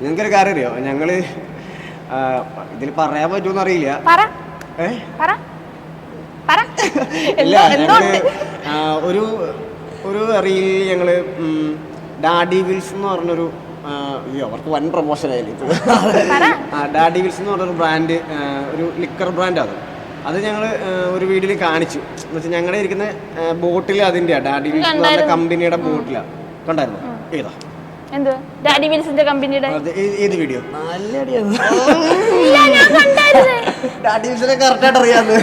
നിങ്ങൾക്കൊരു കാര്യം അറിയോ? ഞങ്ങൾ ഇതിൽ പറയാൻ പറ്റുമെന്ന് അറിയില്ല. ഇല്ല ഞങ്ങൾ ഒരു ഒരു റീൽ ഞങ്ങൾ ഡാഡി വിൽസ് എന്ന് പറഞ്ഞൊരു അയ്യോ അവർക്ക് വൻ പ്രൊമോഷൻ ആയാലും ഡാഡി വിൽസ് എന്ന് പറഞ്ഞൊരു ബ്രാൻഡ് ഒരു ലിക്കർ ബ്രാൻഡ് അത്. അത് ഞങ്ങൾ ഒരു വീട്ടിൽ കാണിച്ചു. എന്ന് വെച്ചാൽ ഞങ്ങളുടെ ഇരിക്കുന്ന ബോട്ടിൽ അതിന്റെ ഡാഡി വിൽസ് എന്ന് പറഞ്ഞ കമ്പനിയുടെ ബോട്ടിലാണ് കണ്ടായിരുന്നു? ഏതാ? എന്ത്? ഡാഡി വിൽസിന്റെ കമ്പനിയുടെ? ഏത് വീഡിയോ നല്ല ഇല്ല ഞാൻ കണ്ടായിരുന്നു. ഡാഡി വിൽസിനെ കറക്റ്റായിട്ട് അറിയാന്ന്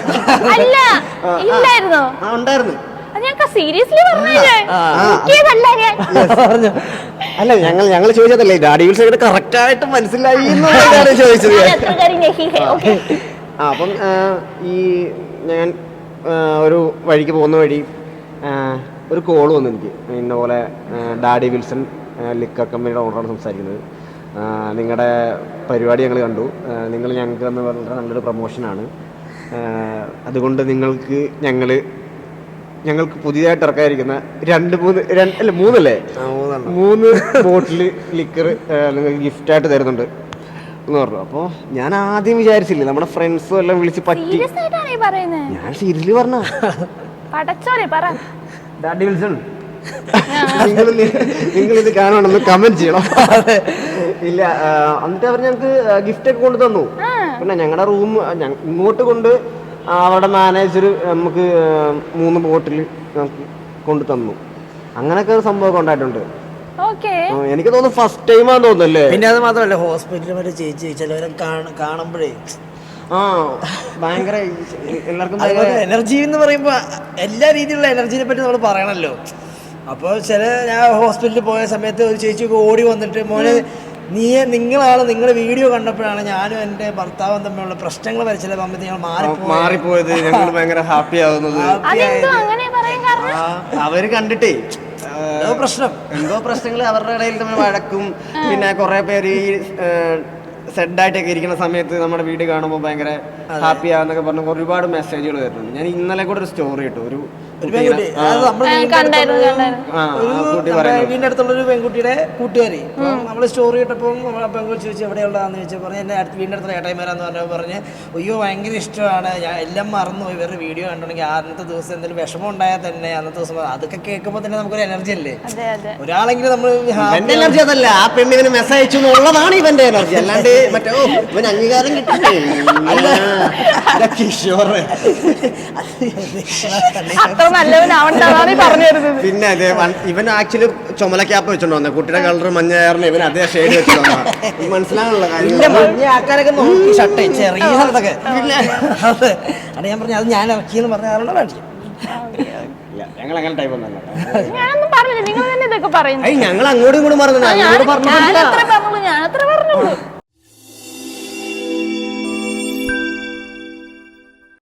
അല്ല ഇല്ലായിരുന്നോ? ഉണ്ടായിരുന്നു. സീരിയസ്ലി അല്ല ഞങ്ങൾ ഞങ്ങൾ ചോദിച്ചതല്ലേ ഡാഡി വിൽസ് കറക്റ്റ് ആയിട്ട് മനസ്സിലായി എന്നുള്ളതാണ് ചോദിച്ചത് അപ്പം ഈ ഞാൻ ഒരു വഴിക്ക് പോകുന്ന വഴി ഒരു കോൾ വന്നു എനിക്ക്. ഇന്ന പോലെ ഡാഡി വിൽസൺ ലിക്കർ കമ്പനിയുടെ ഓണറാണ് സംസാരിക്കുന്നത്. നിങ്ങളുടെ പരിപാടി ഞങ്ങൾ കണ്ടു. നിങ്ങൾ ഞങ്ങൾക്ക് തന്ന വളരെ നല്ലൊരു പ്രൊമോഷനാണ് അതുകൊണ്ട് നിങ്ങൾക്ക് ഞങ്ങൾ ഞങ്ങൾക്ക് പുതിയതായിട്ട് ഇറക്കാതിരിക്കുന്ന രണ്ട് മൂന്ന് രണ്ട് അല്ല മൂന്നല്ലേ? മൂന്ന് ബോട്ടിൽ ലിക്കർ നിങ്ങൾക്ക് ഗിഫ്റ്റായിട്ട് തരുന്നുണ്ട് എന്ന് പറഞ്ഞു. അപ്പോൾ ഞാൻ ആദ്യം വിചാരിച്ചില്ല നമ്മുടെ ഫ്രണ്ട്സും എല്ലാം വിളിച്ച് പറ്റി ഞാൻ സീരിയസ്ലി പറഞ്ഞ പടച്ചോനെ പറ. ഡാഡി വിൽസൺ നിങ്ങൾ നിങ്ങൾ ഇത് കാണണമെന്ന് കമന്റ് ചെയ്യണം. ഇല്ല എന്നിട്ട് അവർ ഞങ്ങൾക്ക് ഗിഫ്റ്റ് ഒക്കെ കൊണ്ട് തന്നു. പിന്നെ ഞങ്ങളുടെ റൂം ഇങ്ങോട്ട് കൊണ്ട് ആ, അവരുടെ മാനേജർ നമുക്ക് മൂന്ന് ബോട്ടിൽ നമുക്ക് കൊണ്ട് തന്നു. അങ്ങനെയൊക്കെ ഒരു സംഭവം ഉണ്ടായിട്ടുണ്ട്. ഓക്കെ. എനിക്ക് തോന്നുന്നു ഫസ്റ്റ് ടൈം ആണെന്ന് തോന്നുന്നല്ലേ പിന്നെ അത് മാത്രമല്ല ഹോസ്പിറ്റലിൽ മറ്റേ ചേച്ചി ചിലവരെ കാണുമ്പോഴേ ആ ഭയങ്കര എല്ലാവർക്കും എനർജി എന്ന് പറയുമ്പോ എല്ലാ രീതിയിലുള്ള എനർജിനെ പറ്റി നമ്മൾ പറയണല്ലോ. അപ്പോൾ ചില ഞാൻ ഹോസ്പിറ്റലിൽ പോയ സമയത്ത് ഒരു ചേച്ചി ഓടി വന്നിട്ട് മോനെ നീ നിങ്ങളാണ് നിങ്ങളുടെ വീഡിയോ കണ്ടപ്പോഴാണ് ഞാനും എന്റെ ഭർത്താവും തമ്മിലുള്ള പ്രശ്നങ്ങൾ വരെ ചില സമയത്ത് ഞങ്ങൾ മാറിപ്പോയി മാറിപ്പോയത്. ഞങ്ങൾ ഭയങ്കര ഹാപ്പി ആവുന്നത്. അതെന്തോ അങ്ങനെ പറയാൻ കാരണം? അവർ കണ്ടിട്ടേ. എന്തോ പ്രശ്നം. എന്തോ പ്രശ്നങ്ങൾ അവരുടെ ഇടയിൽ തമ്മിൽ വഴക്കും. പിന്നെ കുറെ പേര് ഈ സെഡായിട്ടൊക്കെ ഇരിക്കുന്ന സമയത്ത് നമ്മുടെ വീട് കാണുമ്പോൾ ഭയങ്കര ഹാപ്പി ആവുന്നൊക്കെ പറഞ്ഞ ഒരുപാട് മെസ്സേജുകൾ വരുന്നുണ്ട്. ഞാൻ ഇന്നലെ കൂടെ ഒരു സ്റ്റോറി ഇട്ടു. ഒരു ഒരു പെൺകുട്ടി. നമ്മുടെ കണ്ടായിരുന്നു, കണ്ടായിരുന്നു. ആ, ഒരു ആ കുട്ടി നമ്മുടെ പറയുന്നത് വീടിന്റെ അടുത്തുള്ള ഒരു പെൺകുട്ടിയുടെ കൂട്ടുകാരി. നമ്മൾ സ്റ്റോറി ഇട്ടപ്പോൾ നമ്മളെ പെൺകുട്ടി ചോദിച്ചു എവിടെയുള്ളതാന്ന്? ചോദിച്ചാൽ പറഞ്ഞു എന്റെ അടുത്ത് വീടിന്റെ അടുത്തുള്ള ഏട്ടായിമാരാന്ന് പറഞ്ഞപ്പോൾ പറഞ്ഞ്. അയ്യോ ഭയങ്കര ഇഷ്ടമാണ്. ഞാൻ എല്ലാം മറന്നുപോയി. ഇവരുടെ വീഡിയോ കണ്ടെങ്കിൽ അന്നത്തെ ദിവസം എന്തെങ്കിലും വിഷമം ഉണ്ടായാൽ തന്നെ അന്നത്തെ ദിവസം അതൊക്കെ കേൾക്കുമ്പോൾ തന്നെ നമുക്കൊരു എനർജി അല്ലേ? അതെ അതെ. ഒരാളെങ്കിലും നമ്മൾ എന്റെ എനർജി അതല്ല. ആ പെണ്ണ് ഇവന് മെസ്സേജ് അയച്ചു എന്നുള്ളതാണ് ഇവന്റെ എനർജി അല്ലാണ്ട് മറ്റേ ഓ ഇവൻ അംഗീകാരം അത്ര പറഞ്ഞു തരുന്നത് പിന്നെ അതെ ഇവൻ ആക്ച്വലി ചുമല ക്യാപ്പ് വെച്ചോണ്ട് വന്നത് കുട്ടിയുടെ കളർ മഞ്ഞ കാരണം ഇവൻ അതേ ഷെയ്ഡ് വെച്ചോണ്ട് വന്നതാ. മനസ്സിലാണുള്ള കാര്യം മഞ്ഞ നോക്കി ഷർട്ട് ചെറിയ സ്ഥലത്തൊക്കെ. അതെ അത് ഞാൻ പറഞ്ഞു അത് ഞാൻ ഇറക്കിയെന്ന് പറഞ്ഞ ഞങ്ങൾ അങ്ങനെ ടൈപ്പ് ഒന്നല്ല ഞാനൊന്നും പറഞ്ഞില്ല. നിങ്ങൾ തന്നെ ഇതൊക്കെ പറയുന്നു അയ്യ ഞങ്ങൾ അങ്ങോട്ടും ഇങ്ങോട്ടും പറഞ്ഞു